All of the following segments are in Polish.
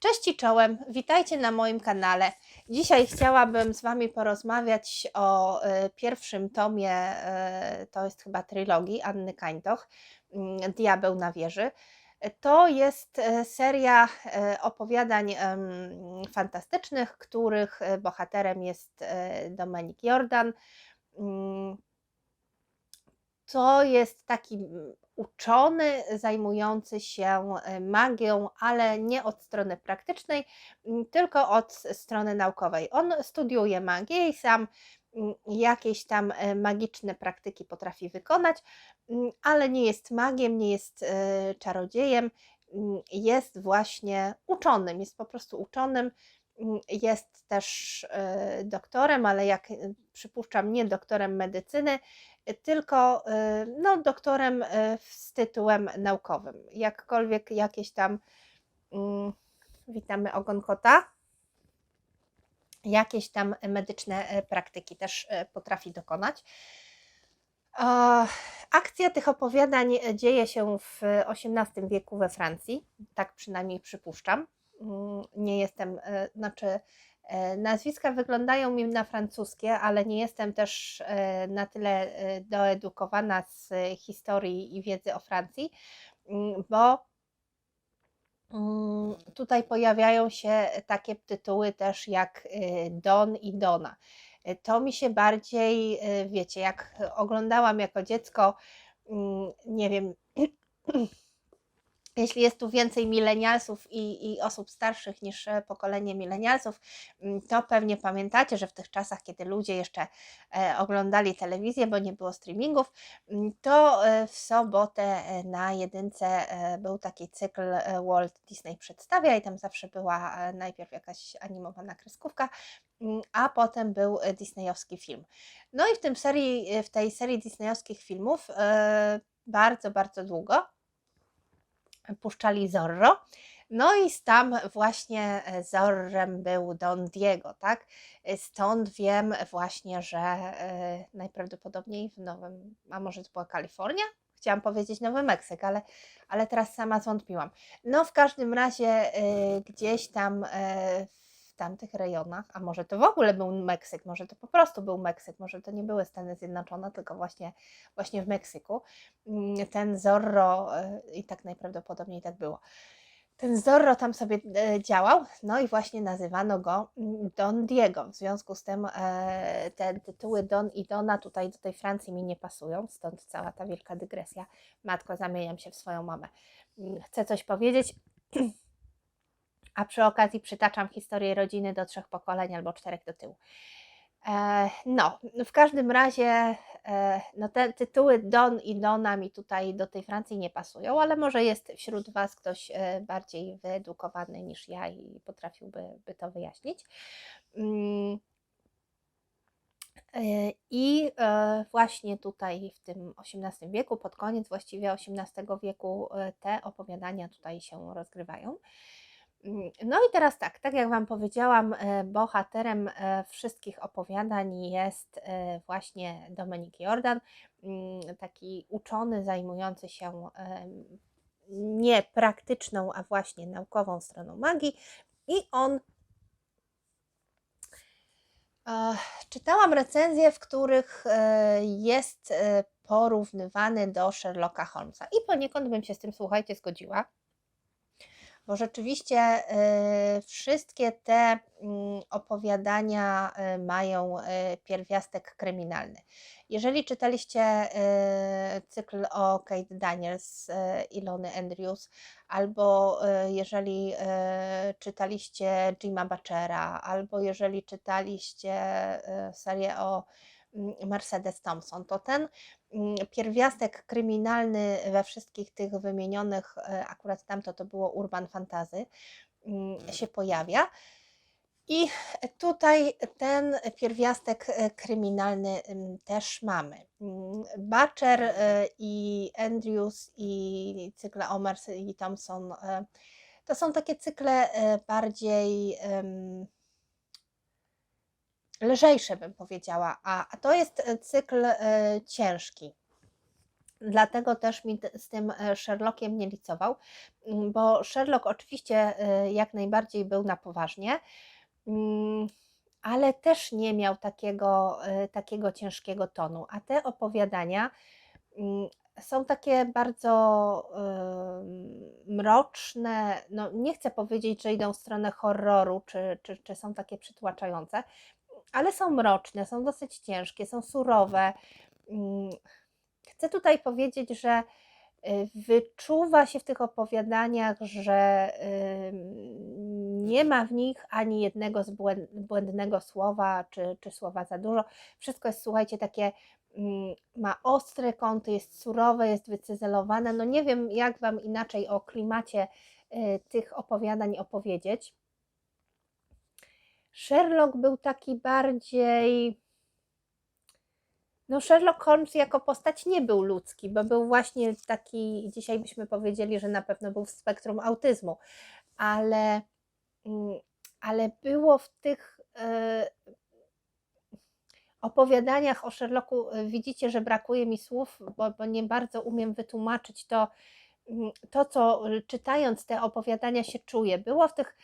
Cześć i czołem, witajcie na moim kanale. Dzisiaj chciałabym z Wami porozmawiać o e, pierwszym tomie, e, to jest chyba trylogii Anny Kańtoch, mm, Diabeł na wieży. To jest e, seria opowiadań fantastycznych, których bohaterem jest Dominik Jordan. To jest taki uczony zajmujący się e, magią, ale nie od strony praktycznej, tylko od strony naukowej. On studiuje magię i sam jakieś tam e, magiczne praktyki potrafi wykonać, ale nie jest magiem, nie jest e, czarodziejem, jest właśnie uczonym, jest po prostu uczonym. Jest też doktorem, ale jak przypuszczam, nie doktorem medycyny, tylko y, no, doktorem y, z tytułem naukowym. Jakkolwiek jakieś tam, mm, witamy ogon kota, jakieś tam medyczne e, praktyki też potrafi dokonać. Akcja tych opowiadań dzieje się w XVIII wieku we Francji, tak przynajmniej przypuszczam. Mm, Nie jestem, znaczy nazwiska wyglądają mi na francuskie, ale nie jestem też e, na tyle e, doedukowana z historii i wiedzy o Francji, mm, bo mm, tutaj pojawiają się takie tytuły też jak e, Don i Dona. E, To mi się bardziej, e, wiecie, jak oglądałam jako dziecko, mm, nie wiem, jeśli jest tu więcej milenialsów i, i osób starszych niż e, pokolenie milenialsów, mm, to pewnie pamiętacie, że w tych czasach, kiedy ludzie jeszcze e, oglądali telewizję, bo nie było streamingów, mm, to e, w sobotę na jedynce był taki cykl Walt Disney przedstawia i tam zawsze była najpierw jakaś animowana kreskówka, mm, a potem był disneyowski film. No i w, tym serii, w tej serii disneyowskich filmów bardzo, bardzo długo puszczali Zorro. No i tam właśnie e, Zorrem był Don Diego, tak? E, Stąd wiem właśnie, że e, najprawdopodobniej w Nowym, a może to była Kalifornia? Chciałam powiedzieć Nowy Meksyk, ale, ale teraz sama zwątpiłam. No w każdym razie gdzieś tam w tamtych rejonach, a może to w ogóle był Meksyk, może to po prostu był Meksyk, może to nie były Stany Zjednoczone, tylko właśnie, właśnie w Meksyku. Mm, Ten Zorro e, i tak najprawdopodobniej tak było. Ten Zorro tam sobie e, działał, no i właśnie nazywano go mm, Don Diego. W związku z tym e, te tytuły Don i Dona tutaj do tej Francji mi nie pasują, stąd cała ta wielka dygresja. Matko, zamieniam się w swoją mamę. Mm, Chcę coś powiedzieć, a przy okazji przytaczam historię rodziny do trzech pokoleń albo czterech do tyłu. E, no, w każdym razie e, no te tytuły Don i Dona mi tutaj do tej Francji nie pasują, ale może jest wśród Was ktoś e, bardziej wyedukowany niż ja i potrafiłby by to wyjaśnić. Mm, I właśnie tutaj w tym XVIII wieku, pod koniec właściwie XVIII wieku, te opowiadania tutaj się rozgrywają. Mm, No i teraz tak, tak jak Wam powiedziałam, e, bohaterem e, wszystkich opowiadań jest e, właśnie Dominik Jordan, mm, taki uczony zajmujący się nie praktyczną, a właśnie naukową stroną magii. I on czytałam recenzje, w których jest porównywany do Sherlocka Holmesa. I poniekąd bym się z tym, słuchajcie, zgodziła bo rzeczywiście y, wszystkie te mm, opowiadania y, mają y, pierwiastek kryminalny. Jeżeli czytaliście cykl o Kate Daniels, Ilony Andrews, albo jeżeli czytaliście Jima Butchera, albo jeżeli czytaliście serię o Mercedes Thompson, to ten mm, pierwiastek kryminalny we wszystkich tych wymienionych, e, akurat tamto to było urban fantasy, mm, się pojawia. I tutaj ten pierwiastek e, kryminalny ym, też mamy. Mm, Butcher e, i Andrews i cykle Omers i Thompson to są takie cykle bardziej lżejsze, bym powiedziała, a, a to jest e, cykl e, ciężki. Dlatego też mi z tym e, Sherlockiem nie licował, mm, bo Sherlock oczywiście jak najbardziej był na poważnie, mm, ale też nie miał takiego, takiego ciężkiego tonu. A te opowiadania mm, są takie bardzo mroczne. No, nie chcę powiedzieć, że idą w stronę horroru, czy, czy, czy są takie przytłaczające, ale są mroczne, są dosyć ciężkie, są surowe Chcę tutaj powiedzieć, że y, wyczuwa się w tych opowiadaniach, że nie ma w nich ani jednego błędnego słowa, czy, czy słowa za dużo. Wszystko jest, słuchajcie, takie mm, ma ostre kąty, jest surowe, jest wycyzelowane. No nie wiem, jak Wam inaczej o klimacie y, tych opowiadań opowiedzieć. Sherlock był taki bardziej no Sherlock Holmes jako postać nie był ludzki, bo był właśnie taki, dzisiaj byśmy powiedzieli, że na pewno był w spektrum autyzmu, ale, mm, ale było w tych e, opowiadaniach o Sherlocku, e, widzicie, że brakuje mi słów, bo, bo nie bardzo umiem wytłumaczyć to, mm, to, co czytając te opowiadania się czuje. Było w tych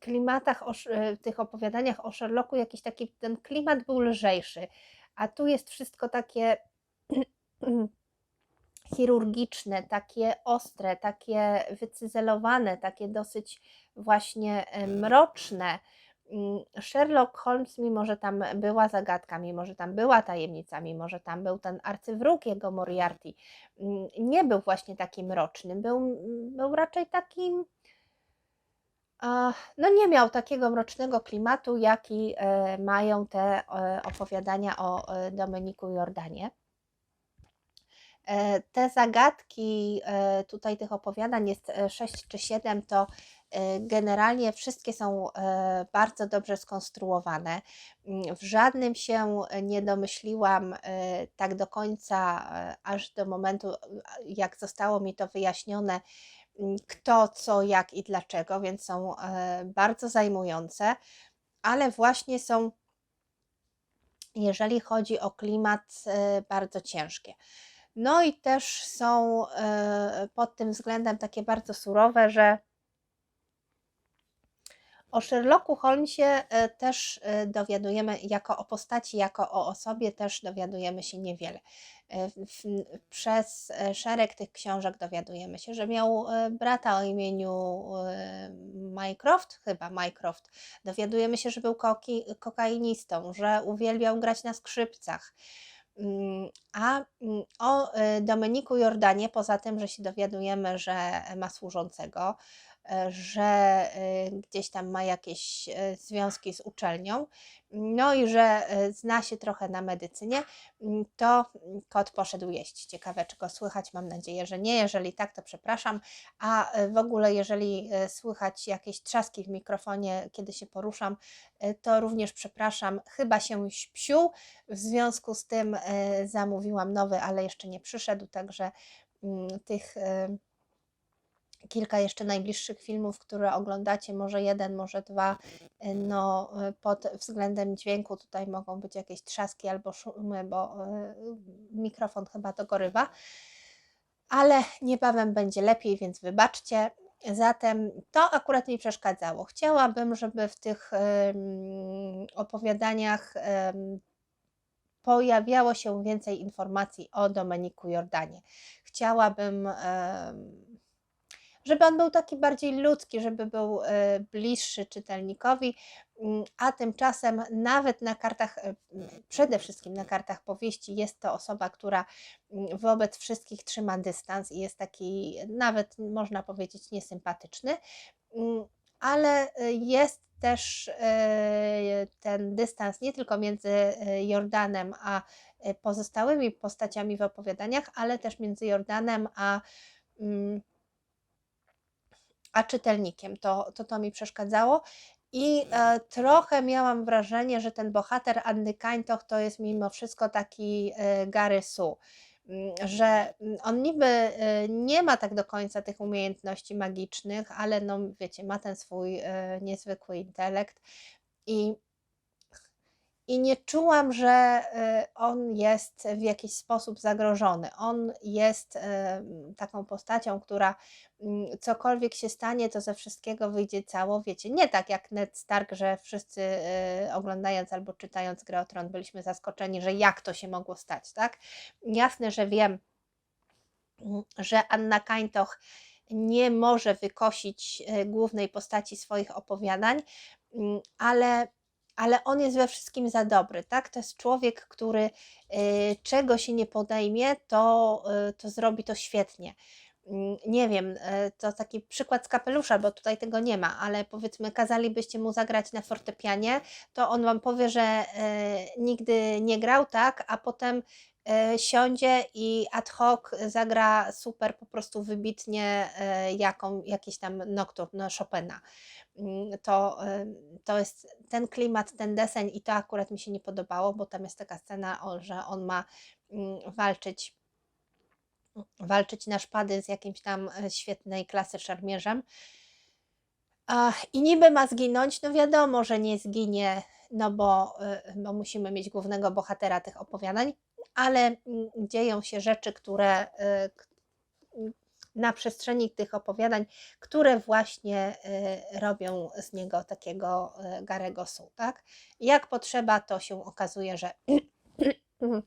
klimatach, o, e, w tych opowiadaniach o Sherlocku jakiś taki, ten klimat był lżejszy a tu jest wszystko takie chirurgiczne, takie ostre, takie wycyzelowane, takie dosyć właśnie e, mroczne. Mm, Sherlock Holmes, mimo że tam była zagadka, mimo że tam była tajemnica, mimo że tam był ten arcywróg jego Moriarty, mm, nie był właśnie taki mroczny, był, był raczej takim no nie miał takiego mrocznego klimatu, jaki e, mają te e, opowiadania o e, Dominiku Jordanie. Te zagadki, tutaj tych opowiadań jest 6 czy 7, to generalnie wszystkie są bardzo dobrze skonstruowane. Mm, w żadnym się nie domyśliłam tak do końca, aż do momentu, jak zostało mi to wyjaśnione, kto, co, jak i dlaczego, więc są e, bardzo zajmujące, ale właśnie są, jeżeli chodzi o klimat, e, bardzo ciężkie. No i też są e, pod tym względem takie bardzo surowe, że o Sherlocku Holmesie e, też e, dowiadujemy, jako o postaci, jako o osobie też dowiadujemy się niewiele. E, przez szereg tych książek dowiadujemy się, że miał brata o imieniu Mycroft, chyba Mycroft. Dowiadujemy się, że był kokainistą, że uwielbiał grać na skrzypcach. Mm, a mm, o Dominiku Jordanie, poza tym, że się dowiadujemy, że ma służącego, że e, gdzieś tam ma jakieś e, związki z uczelnią, no i że zna się trochę na medycynie, mm, to kot poszedł jeść. Ciekawe, czy go słychać, mam nadzieję, że nie. Jeżeli tak, to przepraszam. A w ogóle, jeżeli słychać jakieś trzaski w mikrofonie, kiedy się poruszam, to również przepraszam. Chyba się psiu, w związku z tym zamówiłam nowy, ale jeszcze nie przyszedł, także mm, tych kilka jeszcze najbliższych filmów, które oglądacie, może jeden, może dwa, y, no y, pod względem dźwięku tutaj mogą być jakieś trzaski albo szumy, bo y, mikrofon chyba dogorywa, ale niebawem będzie lepiej, więc wybaczcie. Zatem to akurat mi przeszkadzało. Chciałabym, żeby w tych opowiadaniach pojawiało się więcej informacji o Domeniku Jordanie. Chciałabym żeby on był taki bardziej ludzki, żeby był e, bliższy czytelnikowi, mm, a tymczasem nawet na kartach, e, przede wszystkim na kartach powieści jest to osoba, która mm, wobec wszystkich trzyma dystans i jest taki nawet można powiedzieć niesympatyczny, mm, ale e, jest też ten dystans nie tylko między Jordanem a pozostałymi postaciami w opowiadaniach, ale też między Jordanem a a czytelnikiem. To, to, to mi przeszkadzało. I e, trochę miałam wrażenie, że ten bohater Anny Kańtoch to jest mimo wszystko taki e, Gary Su, mm, że mm, on niby e, nie ma tak do końca tych umiejętności magicznych, ale no wiecie, ma ten swój e, niezwykły intelekt i i nie czułam, że y, on jest w jakiś sposób zagrożony. On jest y, taką postacią, która mm, cokolwiek się stanie, to ze wszystkiego wyjdzie cało. Wiecie, nie tak jak Ned Stark, że wszyscy y, oglądając albo czytając Grę o Tron byliśmy zaskoczeni, że jak to się mogło stać, tak? Jasne, że wiem, że Anna Kańtoch nie może wykosić głównej postaci swoich opowiadań, mm, ale ale on jest we wszystkim za dobry, tak? To jest człowiek, który y, czego się nie podejmie, to, y, to zrobi to świetnie. Mm, nie wiem, y, to taki przykład z kapelusza, bo tutaj tego nie ma, ale powiedzmy, kazalibyście mu zagrać na fortepianie, to on wam powie, że nigdy nie grał, tak, a potem siądzie i ad hoc zagra super, po prostu wybitnie jaką, jakiś tam nokturn no, Chopina. Mm, to, to jest ten klimat, ten deseń i to akurat mi się nie podobało, bo tam jest taka scena, że on ma mm, walczyć walczyć na szpady z jakimś tam e, świetnej klasy szermierzem. I niby ma zginąć, no wiadomo, że nie zginie, no bo, e, bo musimy mieć głównego bohatera tych opowiadań, ale mm, dzieją się rzeczy, które, e, na przestrzeni tych opowiadań, które właśnie y, robią z niego takiego y, Garego Su, tak? Jak potrzeba, to się okazuje, że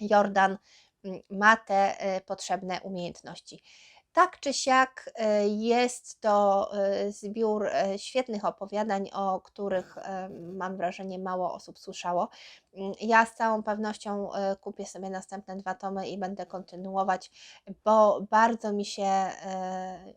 Jordan mm, ma te y, potrzebne umiejętności. Tak czy siak e, jest to e, zbiór e, świetnych opowiadań, o których mam wrażenie mało osób słyszało. Mm, ja z całą pewnością kupię sobie następne dwa tomy i będę kontynuować, bo bardzo mi się,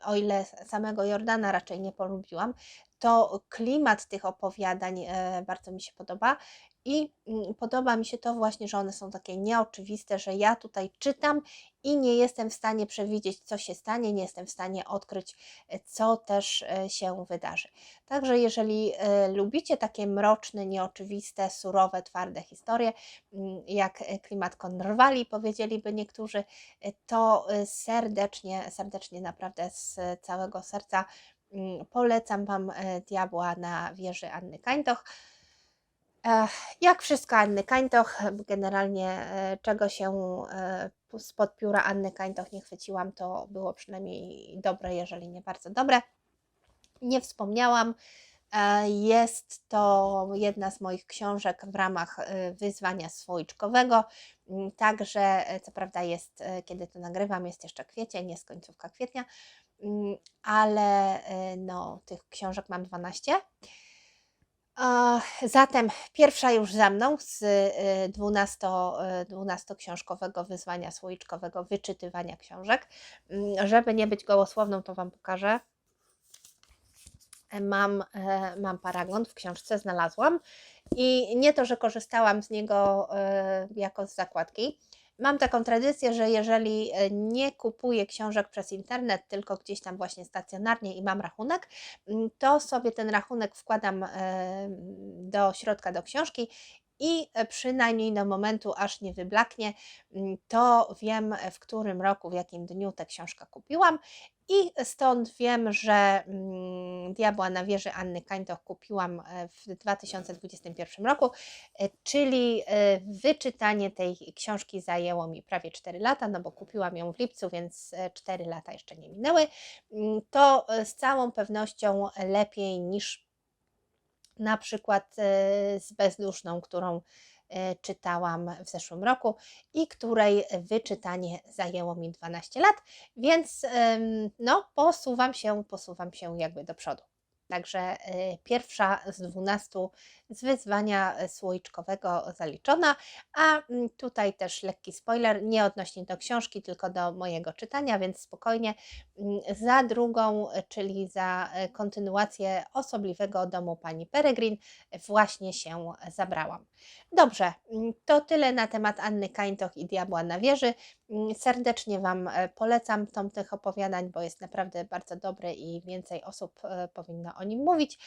o ile samego Jordana raczej nie polubiłam, to klimat tych opowiadań bardzo mi się podoba i mm, podoba mi się to właśnie, że one są takie nieoczywiste, że ja tutaj czytam i nie jestem w stanie przewidzieć, co się stanie, nie jestem w stanie odkryć, e, co też e, się wydarzy. Także jeżeli e, lubicie takie mroczne, nieoczywiste, surowe, twarde historie, mm, jak klimat Konrwali, powiedzieliby niektórzy, to serdecznie, serdecznie naprawdę z całego serca polecam Wam Diabła na wieży Anny Kańtoch. Jak wszystko Anny Kańtoch, generalnie e, czego się e, spod pióra Anny Kańtoch nie chwyciłam, to było przynajmniej dobre, jeżeli nie bardzo dobre. Nie wspomniałam, e, jest to jedna z moich książek w ramach wyzwania swojczkowego. Mm, także, co prawda, jest, kiedy to nagrywam, jest jeszcze kwiecień, jest końcówka kwietnia, mm, ale no, tych książek mam 12. Zatem pierwsza już za mną z 12, y, 12-książkowego y, wyzwania słoiczkowego wyczytywania książek. Mm, żeby nie być gołosłowną, to Wam pokażę. Mam, e, mam paragon w książce, znalazłam i nie to, że korzystałam z niego e, jako z zakładki, Mam taką tradycję, że jeżeli e, nie kupuję książek przez internet, tylko gdzieś tam właśnie stacjonarnie i mam rachunek, mm, to sobie ten rachunek wkładam e, do środka do książki i e, przynajmniej do momentu, aż nie wyblaknie, mm, to wiem, w którym roku, w jakim dniu tę książkę kupiłam i stąd wiem, że mm, Diabła na wieży Anny Kańtoch kupiłam e, w 2021 roku, e, czyli wyczytanie tej książki zajęło mi prawie 4 lata, no bo kupiłam ją w lipcu, więc 4 lata jeszcze nie minęły. Mm, to z całą pewnością lepiej niż na przykład e, z Bezduszną, którą e, czytałam w zeszłym roku i której wyczytanie zajęło mi 12 lat, więc no, posuwam się, posuwam się jakby do przodu. Także y, pierwsza z 12 z wyzwania y, słoiczkowego zaliczona, a mm, tutaj też lekki spoiler, nie odnośnie do książki, tylko do mojego czytania, więc spokojnie mm, za drugą, y, czyli za kontynuację osobliwego domu pani Peregrin właśnie się zabrałam. Dobrze, mm, to tyle na temat Anny Kańtoch i Diabła na wieży. Serdecznie Wam e, polecam tom tych opowiadań, bo jest naprawdę bardzo dobry i więcej osób e, powinno o nim mówić.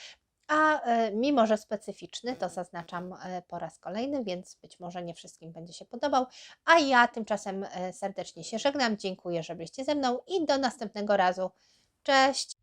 A e, mimo, że specyficzny, to zaznaczam po raz kolejny, więc być może nie wszystkim będzie się podobał. A ja tymczasem serdecznie się żegnam. Dziękuję, że byliście ze mną i do następnego razu. Cześć!